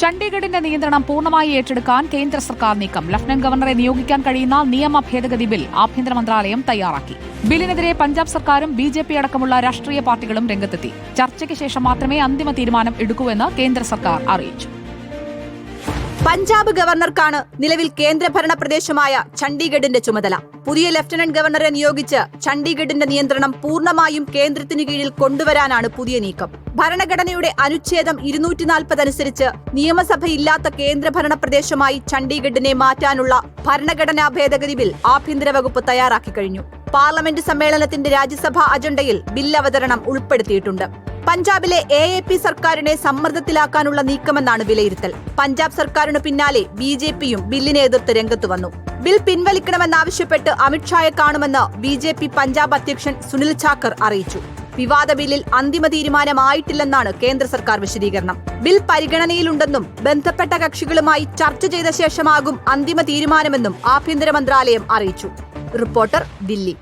ചണ്ഡീഗഡിന്റെ നിയന്ത്രണം പൂർണമായി ഏറ്റെടുക്കാൻ കേന്ദ്ര സർക്കാർ നീക്കം. ലഫ്റ്റനന്റ് ഗവർണറെ നിയോഗിക്കാൻ കഴിയുന്ന നിയമ ഭേദഗതി ബിൽ ആഭ്യന്തര മന്ത്രാലയം തയ്യാറാക്കി. ബില്ലിനെതിരെ പഞ്ചാബ് സർക്കാരും ബി ജെ പി അടക്കമുള്ള രാഷ്ട്രീയ പാർട്ടികളും രംഗത്തെത്തി. ചർച്ചയ്ക്ക് ശേഷം മാത്രമേ അന്തിമ തീരുമാനം എടുക്കൂവെന്ന് കേന്ദ്ര സർക്കാർ അറിയിച്ചു. പഞ്ചാബ് ഗവർണർക്കാണ് നിലവിൽ കേന്ദ്രഭരണ പ്രദേശമായ ചണ്ഡീഗഡിന്റെ ചുമതല. പുതിയ ലഫ്റ്റനന്റ് ഗവർണറെ നിയോഗിച്ച് ചണ്ഡീഗഡിന്റെ നിയന്ത്രണം പൂർണമായും കേന്ദ്രത്തിനു കീഴിൽ കൊണ്ടുവരാനാണ് പുതിയ നീക്കം. ഭരണഘടനയുടെ അനുച്ഛേദം ഇരുന്നൂറ്റി നാൽപ്പത് അനുസരിച്ച് നിയമസഭയില്ലാത്ത കേന്ദ്രഭരണ പ്രദേശമായി ചണ്ഡീഗഡിനെ മാറ്റാനുള്ള ഭരണഘടനാ ഭേദഗതി ബിൽ ആഭ്യന്തര വകുപ്പ് തയ്യാറാക്കി കഴിഞ്ഞു. പാർലമെന്റ് സമ്മേളനത്തിന്റെ രാജ്യസഭാ അജണ്ടയിൽ ബിൽ അവതരണം ഉൾപ്പെടുത്തിയിട്ടുണ്ട്. പഞ്ചാബിലെ എ എ പി സർക്കാരിനെ സമ്മർദ്ദത്തിലാക്കാനുള്ള നീക്കമെന്നാണ് വിലയിരുത്തൽ. പഞ്ചാബ് സർക്കാരിനു പിന്നാലെ ബി ജെ പിയും ബില്ലിനെ എതിർത്ത് രംഗത്തു വന്നു. ബിൽ പിൻവലിക്കണമെന്നാവശ്യപ്പെട്ട് അമിത്ഷായെ കാണുമെന്ന് ബി ജെ പി പഞ്ചാബ് അധ്യക്ഷൻ സുനിൽ ചാക്കർ അറിയിച്ചു. വിവാദ ബില്ലിൽ അന്തിമ തീരുമാനമായിട്ടില്ലെന്നാണ് കേന്ദ്ര സർക്കാർ വിശദീകരണം. ബിൽ പരിഗണനയിലുണ്ടെന്നും ബന്ധപ്പെട്ട കക്ഷികളുമായി ചർച്ച ചെയ്ത ശേഷമാകും അന്തിമ തീരുമാനമെന്നും ആഭ്യന്തര മന്ത്രാലയം അറിയിച്ചു. റിപ്പോർട്ടർ ദില്ലി.